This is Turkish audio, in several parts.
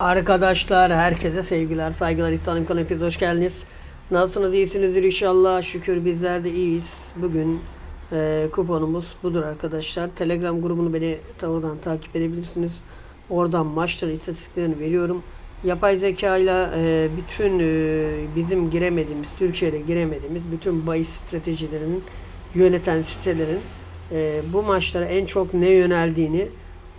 Arkadaşlar herkese sevgiler, saygılar, İstanbul kanalına hepiniz hoş geldiniz. Nasılsınız, iyisinizdir inşallah. Şükür bizler de iyiyiz. Bugün e, kuponumuz budur arkadaşlar. Telegram grubunu beni oradan takip edebilirsiniz. Oradan maçları, istatistiklerini veriyorum. Yapay zeka ile e, bütün e, bizim giremediğimiz, Türkiye'de giremediğimiz bütün bahis stratejilerinin yöneten sitelerin e, bu maçlara en çok ne yöneldiğini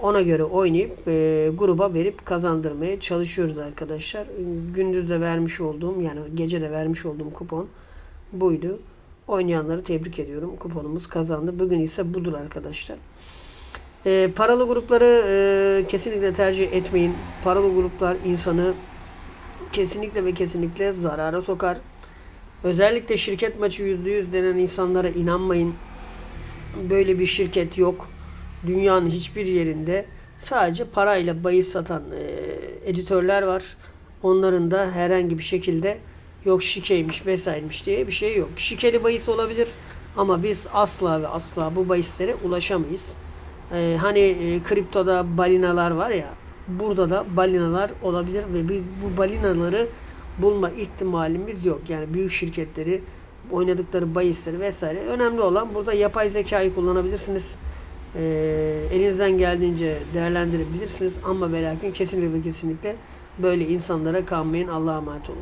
ona göre oynayıp e, gruba verip kazandırmaya çalışıyoruz arkadaşlar. Gündüz de vermiş olduğum yani gece de vermiş olduğum kupon buydu. Oynayanları tebrik ediyorum. Kuponumuz kazandı. Bugün ise budur arkadaşlar. E, paralı grupları e, kesinlikle tercih etmeyin. Paralı gruplar insanı kesinlikle ve kesinlikle zarara sokar. Özellikle şirket maçı %100 denen insanlara inanmayın. Böyle bir şirket yok. Dünyanın hiçbir yerinde sadece parayla bahis satan e, editörler var. Onların da herhangi bir şekilde yok şikeymiş vesairemiş diye bir şey yok. Şikeli bahis olabilir ama biz asla ve asla bu bahislere ulaşamayız. E, hani e, kriptoda balinalar var ya burada da balinalar olabilir ve bu, balinaları bulma ihtimalimiz yok. Yani büyük şirketleri oynadıkları bahisleri vesaire. Önemli olan burada yapay zekayı kullanabilirsiniz. Ee, elinizden geldiğince değerlendirebilirsiniz ama ve lakin kesinlikle kesinlikle böyle insanlara kanmayın. Allah'a emanet olun.